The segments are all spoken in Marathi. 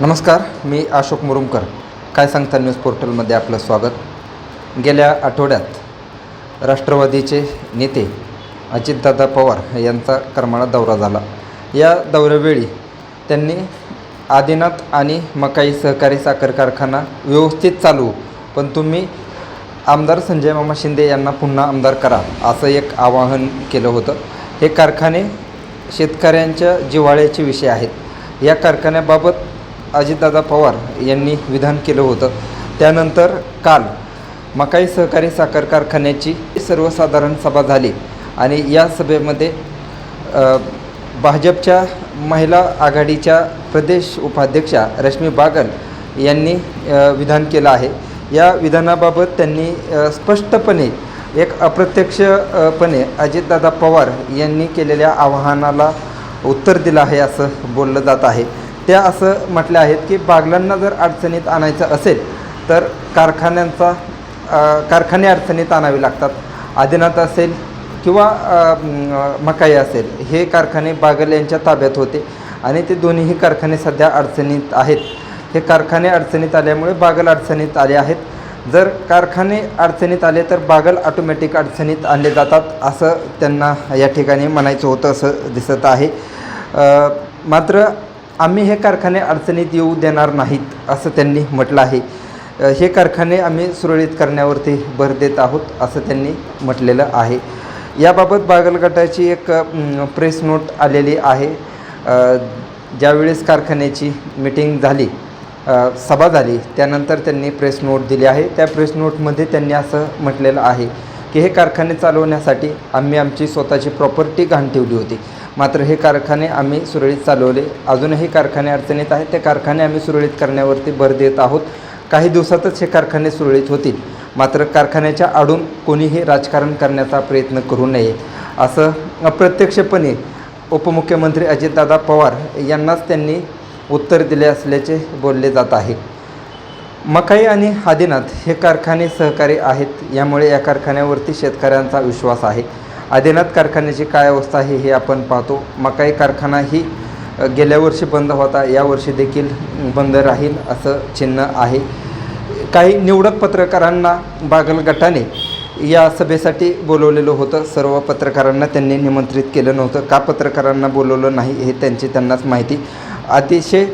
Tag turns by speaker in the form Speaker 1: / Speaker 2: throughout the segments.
Speaker 1: नमस्कार मी अशोक मुरुमकर. काय सांगता न्यूज पोर्टलमध्ये आपलं स्वागत. गेल्या आठवड्यात राष्ट्रवादीचे नेते अजितदादा पवार यांचा करमाळा दौरा झाला. या दौऱ्यावेळी त्यांनी आदिनाथ आणि मकाई सहकारी साखर कारखाना व्यवस्थित चालवू पण तुम्ही आमदार संजय मामा शिंदे यांना पुन्हा आमदार करा असं एक आवाहन केलं होतं. हे कारखाने शेतकऱ्यांच्या जिव्हाळ्याचे विषय आहेत. या कारखान्याबाबत अजितदादा पवार यांनी विधान केलं होतं. त्यानंतर काल मकाई सहकारी साखर कारखान्याची सर्वसाधारण सभा झाली आणि या सभेमध्ये भाजपच्या महिला आघाडीच्या प्रदेश उपाध्यक्षा रश्मी बागल यांनी विधान केलं आहे. या विधानाबाबत त्यांनी स्पष्टपणे एक अप्रत्यक्षपणे अजितदादा पवार यांनी केलेल्या आवाहनाला उत्तर दिलं आहे असं बोललं जात आहे. त्या असं म्हटल्या आहेत की बागलांना जर अडचणीत आणायचं असेल तर कारखान्यांचा कारखाने अडचणीत आणावे लागतात. आदिनाथ असेल किंवा मकाई असेल हे कारखाने बागल यांच्या ताब्यात होते आणि ते दोन्हीही कारखाने सध्या अडचणीत आहेत. हे कारखाने अडचणीत आल्यामुळे बागल अडचणीत आले आहेत. जर कारखाने अडचणीत आले तर बागल ऑटोमॅटिक अडचणीत आणले जातात असं त्यांना या ठिकाणी म्हणायचं होतं असं दिसत आहे. मात्र आम्ही हे कारखाने अडचणीत येऊ देणार नाहीत असं त्यांनी म्हटलं आहे. हे कारखाने आम्ही सुरळीत करण्यावरती भर देत आहोत असं त्यांनी म्हटलेलं आहे. याबाबत बागल गटाची एक प्रेस नोट आलेली आहे. ज्यावेळेस कारखान्याची मिटिंग झाली सभा झाली त्यानंतर त्यांनी प्रेस नोट दिली आहे. त्या प्रेस नोटमध्ये त्यांनी असं म्हटलेलं आहे की हे कारखाने चालवण्यासाठी आम्ही आमची स्वतःची प्रॉपर्टी घाण ठेवली होती. मात्र हे कारखाने आम्ही सुरळीत चालवले. अजूनही कारखाने अडचणीत आहेत. ते कारखाने आम्ही सुरळीत करण्यावरती भर देत आहोत. काही दिवसातच हे कारखाने सुरळीत होतील. मात्र कारखान्याच्या आडून कोणीही राजकारण करण्याचा प्रयत्न करू नये असं अप्रत्यक्षपणे उपमुख्यमंत्री अजितदादा पवार यांनाच त्यांनी उत्तर दिले असल्याचे बोलले जात आहे. मकाई आणि आदिनाथ हे कारखाने सहकारी आहेत. यामुळे या कारखान्यावरती शेतकऱ्यांचा विश्वास आहे. आदिनाथ कारखान्याची काय अवस्था आहे हे आपण पाहतो. मकाई कारखाना ही गेल्या वर्षी बंद होता यावर्षी देखील बंद राहील असं चिन्ह आहे. काही निवडक पत्रकारांना बागल गटाने या सभेसाठी बोलवलेलं होतं. सर्व पत्रकारांना त्यांनी निमंत्रित केलं नव्हतं. का पत्रकारांना बोलवलं नाही हे त्यांची त्यांनाच माहिती. अतिशय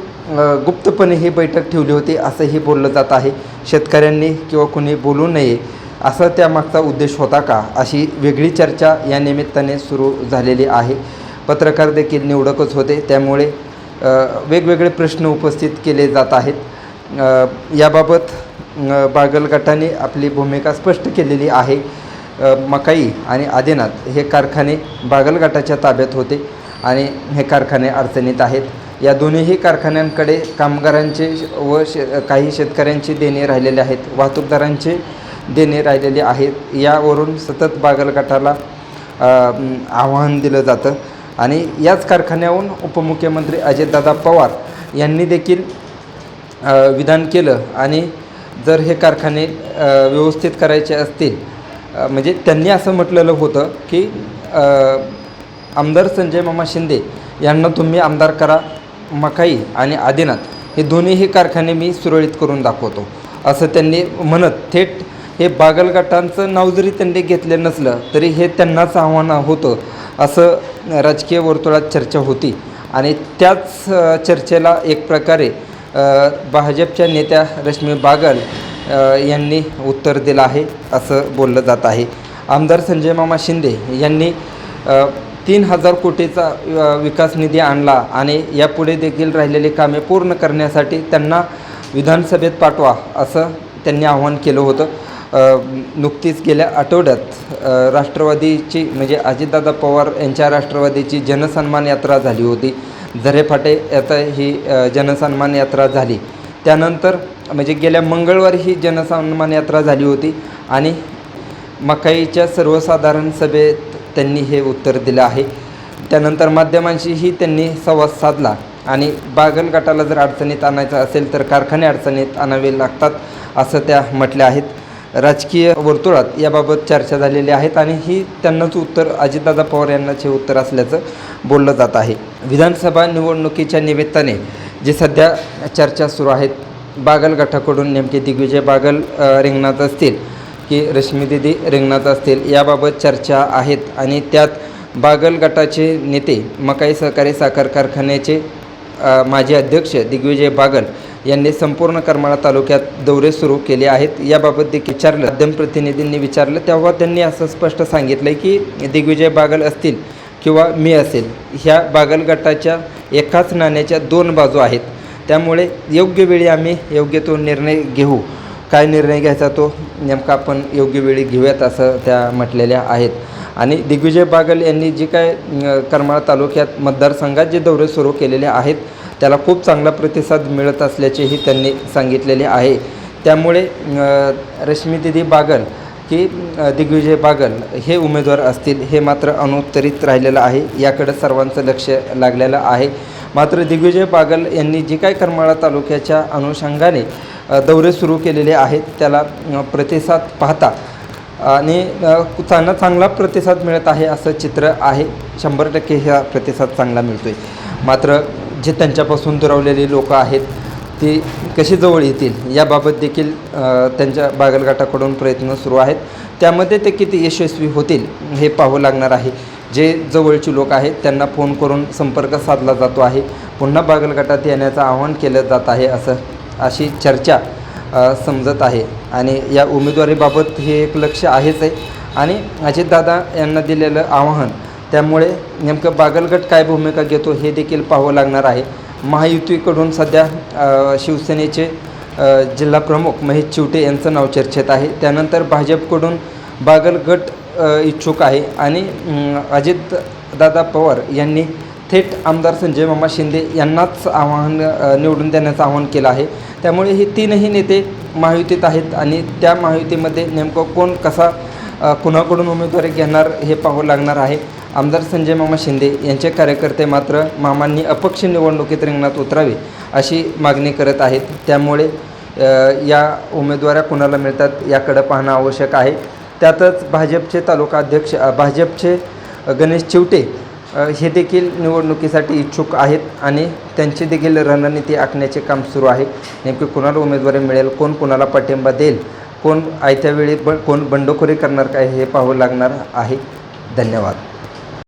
Speaker 1: गुप्तपणे ही बैठक ठेवली होती असंही बोललं जात आहे. शेतकऱ्यांनी किंवा कुणी बोलू नये असा त्यामागचा उद्देश होता का? अशी वेगळी चर्चा या निमित्ताने सुरू झालेली आहे. पत्रकार देखील निवडकच होते. त्यामुळे वेगवेगळे प्रश्न उपस्थित केले जात आहेत. याबाबत बागल गटाने आपली भूमिका स्पष्ट केलेली आहे. मकाई आणि आदिनाथ हे कारखाने बागल गटाच्या ताब्यात होते आणि हे कारखाने अडचणीत आहेत. या दोन्हीही कारखान्यांकडे कामगारांचे व शे काही शेतकऱ्यांचे देणे राहिलेले आहेत. वाहतूकदारांचे देणे राहिलेले आहेत. यावरून सतत बागल आव्हान दिलं जातं. आणि याच कारखान्याहून उपमुख्यमंत्री अजितदादा पवार यांनी देखील विधान केलं. आणि जर हे कारखाने व्यवस्थित करायचे असतील म्हणजे त्यांनी असं म्हटलेलं होतं की आमदार संजय मामा शिंदे यांना तुम्ही आमदार करा मकाई आणि आदिनाथ हे दोन्हीही कारखाने मी सुरळीत करून दाखवतो असं त्यांनी म्हणत थेट हे बागलगटांचं नाव जरी त्यांनी घेतलं नसलं तरी हे त्यांनाच आव्हान होतं असं राजकीय वर्तुळात चर्चा होती. आणि त्याच चर्चेला एक प्रकारे भाजपच्या नेत्या रश्मी बागल यांनी उत्तर दिलं आहे असं बोललं जात आहे. आमदार संजय मामा शिंदे यांनी तीन हजार कोटीचा विकास निधी आणला आणि यापुढे देखील राहिलेली कामे पूर्ण करण्यासाठी त्यांना विधानसभेत पाठवा असं त्यांनी आवाहन केलं होतं. नुकतीच गेल्या आठवड्यात राष्ट्रवादीची म्हणजे अजितदादा पवार यांच्या राष्ट्रवादीची जनसन्मान यात्रा झाली होती. झरेफाटे फाटे ही जनसन्मान यात्रा झाली. त्यानंतर म्हणजे गेल्या मंगळवारी ही जनसन्मान यात्रा झाली होती आणि मकाईच्या सर्वसाधारण सभेत त्यांनी हे उत्तर दिलं आहे. त्यानंतर माध्यमांशीही त्यांनी संवाद साधला आणि बागल गटाला जर अडचणीत आणायचं असेल तर कारखाने अडचणीत आणावे लागतात असं त्या म्हटल्या आहेत. राजकीय वर्तुळात याबाबत चर्चा झालेली आहेत आणि ही त्यांनाच उत्तर अजितदादा पवार यांनाच हे उत्तर असल्याचं बोललं जात आहे. विधानसभा निवडणुकीच्या निमित्ताने जी सध्या चर्चा सुरू आहेत बागल गटाकडून नेमके दिग्विजय बागल रिंगणात असतील की रश्मीदिदी रिंगणात असतील याबाबत चर्चा आहेत आणि त्यात बागल गटाचे नेते मकाई सहकारी साखर कारखान्याचे माजी अध्यक्ष दिग्विजय बागल यांनी संपूर्ण करमाळा तालुक्यात दौरे सुरू केले आहेत. याबाबत देखील विचारलं. माध्यम प्रतिनिधींनी विचारलं. तेव्हा त्यांनी असं स्पष्ट सांगितलं की दिग्विजय बागल असतील किंवा मी असेल ह्या बागल गटाच्या एकाच नाण्याच्या दोन बाजू आहेत. त्यामुळे योग्य वेळी आम्ही योग्य तो निर्णय घेऊ. काय निर्णय घ्यायचा तो नेमका आपण योग्य वेळी घेऊयात असं त्या म्हटलेल्या आहेत. आणि दिग्विजय बागल यांनी जी काय करमाळा तालुक्यात मतदारसंघात जे दौरे सुरू केलेले आहेत त्याला खूप चांगला प्रतिसाद मिळत असल्याचेही त्यांनी सांगितलेले आहे. त्यामुळे रश्मी रश्मीदिदी बागल की दिग्विजय बागल हे उमेदवार असतील हे मात्र अनुत्तरित राहिलेलं आहे. याकडे सर्वांचं लक्ष लागलेलं आहे. मात्र दिग्विजय बागल यांनी जी काय करमाळा तालुक्याच्या अनुषंगाने दौरे सुरू केलेले आहेत त्याला प्रतिसाद पाहता आणि चांगला चांगला प्रतिसाद मिळत आहे असं चित्र आहे. शंभर टक्के ह्या प्रतिसाद चांगला मिळतो आहे मात्र जे त्यांच्यापासून दुरावलेली लोकं आहेत ती कशी जवळ येतील याबाबत देखील त्यांच्या बागलगाटाकडून प्रयत्न सुरू आहेत. त्यामध्ये ते किती यशस्वी होतील हे पाहावं लागणार आहे. जे जवळची लोक आहेत त्यांना फोन करून संपर्क साधला जातो आहे. पुन्हा बागलघाटात येण्याचं आवाहन केलं जात आहे असं अशी चर्चा समजत आहे. आणि या उमेदवारीबाबत हे एक लक्ष आहेच आहे. आणि अजितदादा यांना दिलेलं आवाहन त्यामुळे नेमकं बागलगट काय भूमिका घेतो हे देखील पाहावं लागणार आहे. महायुतीकडून सध्या शिवसेनेचे जिल्हाप्रमुख जिल्हा प्रमुख महेश चिवटे यांचं नाव चर्चेत आहे. त्यानंतर भाजपकडून बागलगट इच्छुक आहे आणि अजित दादा पवार यांनी थेट आमदार संजय मामा शिंदे यांनाच आव्हान निवडून देण्याचं आवाहन केलं आहे. त्यामुळे हे तीनही नेते महायुतीत आहेत आणि त्या महायुतीमध्ये नेमकं कोण कसा कुणाकडून उमेदवारी घेणार हे पाहावं लागणार आहे. आमदार संजय मामा शिंदे यांचे कार्यकर्ते मात्र मामांनी अपक्ष निवडणुकीत रिंगणात उतरावे अशी मागणी करत आहेत. त्यामुळे या उमेदवाऱ्या कुणाला मिळतात याकडं पाहणं आवश्यक आहे. त्यातच भाजपचे तालुका अध्यक्ष भाजपचे गणेश चिवटे हे देखील निवडणुकीसाठी इच्छुक आहेत आणि त्यांची देखील रणनीती आखण्याचे काम सुरू आहे. नेमकी कुणाला उमेदवारी मिळेल कोण कुणाला पाठिंबा देईल कोण आयत्या वेळी ब कोण बंडखोरी करणार काय हे पाहावं लागणार आहे. धन्यवाद.